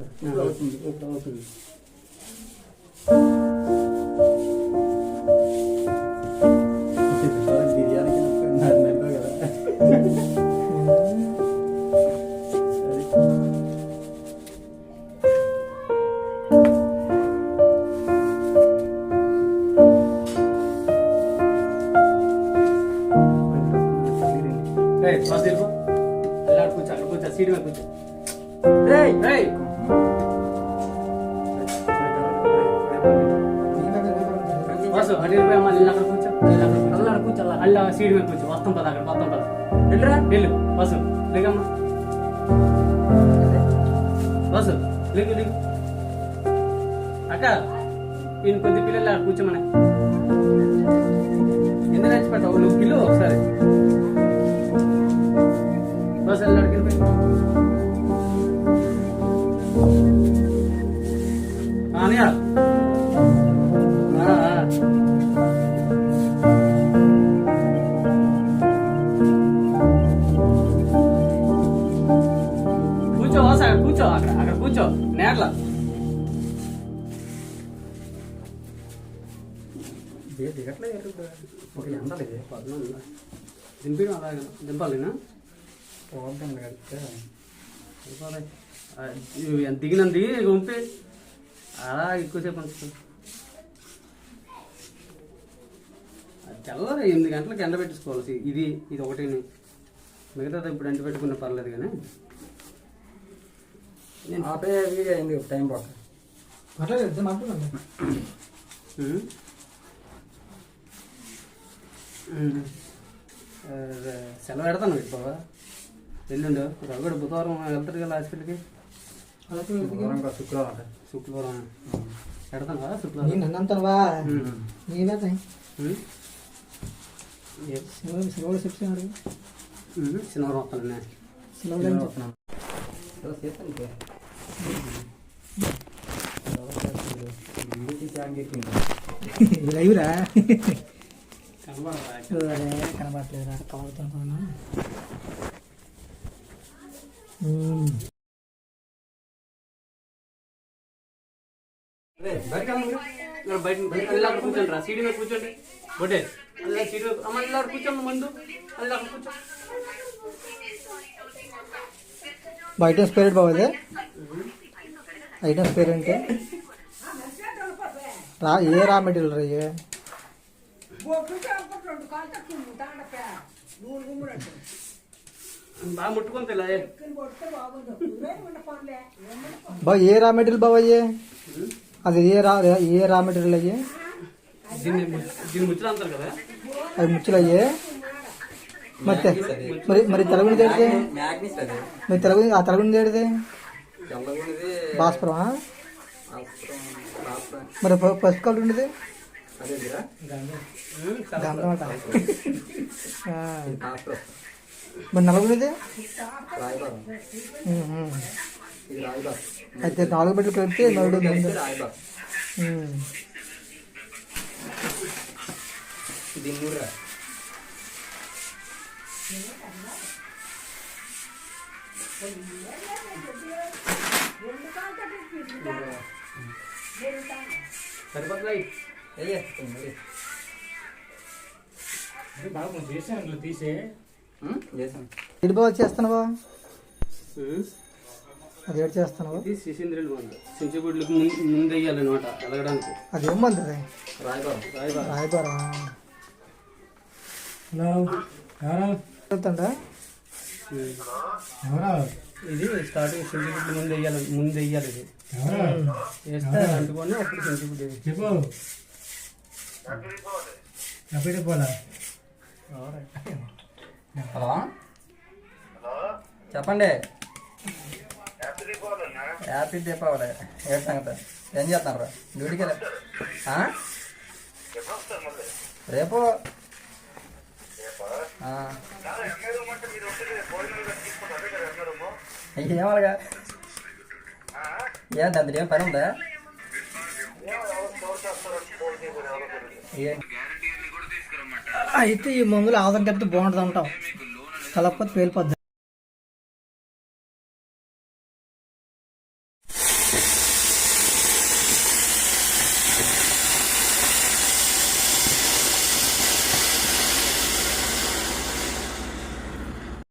ఇప్పుడు అవుతుంది ఇప్పుడు అవుతుంది బిర్యానీకి నాకు నడిపా కదా బస్సు అటు అమ్మ వెళ్ళి అక్కడ కూర్చో. వెళ్ళి అక్కడ కూర్చో. అల్ల సీట్ మీద కూర్చో. వస్తాం పద అక్కడ వస్తాం పద. వెళ్ళరా? వెళ్ళు. బాసు లేకమ్మా బాసు లేకు లేకు అక్క ఈయన కొద్ది పిల్లలు అక్కడ కూర్చోమని. ఎందుకు చచ్చిపెట్టావు నువ్వు పిల్లు ఒకసారి. అక్కడ కూర్చో. అక్కడ కూర్చో నేట్ల దిగట్లేదు ఒక ఎండలు ఇది దింపి అలాగే. దింపాలినా? పోద్దాం దిగి పంపి అలా ఎక్కువసేపు తెల్లది ఎనిమిది గంటలకు ఎండ పెట్టేసుకోవాలి ఇది ఇది ఒకటిని. మిగతాది ఇప్పుడు ఎండ పెట్టుకున్న పర్లేదు కానీ. ఆపే వీడియో అయింది టైం పాక మాట్లాడేది. మాట్లాడండి సెలవు పెడతాను ఇప్పుడు ఎల్లుండు. రఘుడు బుధవారం వెళ్తారు కదా హాస్పిటల్కి. శుక్రవారం అంటే. శుక్రవారం. పెడతాను కదా నేను శుక్రవారం నన్నంతవా. ఏ- సెలవులు సెలవులు చెప్తున్నాడు. శనివారం వస్తాను నేను. సెలవులు ఇది లైవ్రా కనబడరా? అరే కనబడట్లేదు రా కవడుతున్నాను బయటికి వెళ్ళండి. ఇక్కడ బయట కూర్చోండి రా. సీడీ మీద కూర్చోండి. బొడ్డే సీడీ అమ్మ కూర్చోమ్మ ముందు. కూర్చో. బాబు అదే? ఐటమ్స్ పేరు ఏంటి రా ఏ రా మెటీరియల్ రా ఏ బాగా ముట్టుకొని తెల్ల బా ఏ రా మెటీరియల్ బాబు అయ్యే అది ఏ రా ఏ రా మెటీరియల్ అయ్యే దీన్ని ము- దీన్ని ముచ్చలు అంటారు కదా అవి ముచ్చులు అయ్యే ಮತ್ತೆ మరి మరి తెలుగుని తేడితే మ్యాగ్నీస్ అది మరి తెలుగు ఆ తెలుగుని తేడితే ఆస్ట్రం. మరి పసుపు కలర్ ఉండేది. మరి రాయబారం. అయితే నాలుగు బిడ్డలు కలిపితే నలుగురు చేస్తున్నావా ఉమ్. అది ఏడు చేస్తున్నావా? ఇది శిశీంద్రులు మందు. సించుబుడ్లకు ముందు ముందు వేయాలి అనమాట ఎలగడానికి అది ఏమంది అది? రాయబారం రాయబారం. రాయబారా? చెప్తాడా? ఉమ్. ఇది స్టార్టింగ్ సించుబుడ్లు ముందు వేయాలి ముందు వేయాలి ఇది. వేస్తే అంటుకొని అప్పుడు సించుబుడ్డు చెప్పు. ఎప్పుడు పోలా హలో? చెప్పండి. హ్యాపీ దీపావళి. ఏ సంగతి? ఏం చేస్తున్నారు? డ్యూటీకి? రేపు. ఏమలగా ఏంటి అందులో ఏం పని ఉందా? ఏ- అయితే ఈ మందులు ఆధార్ చెప్తే బాగుంటుంది అంటావు కలపకపోతే పేలిపోద్ది.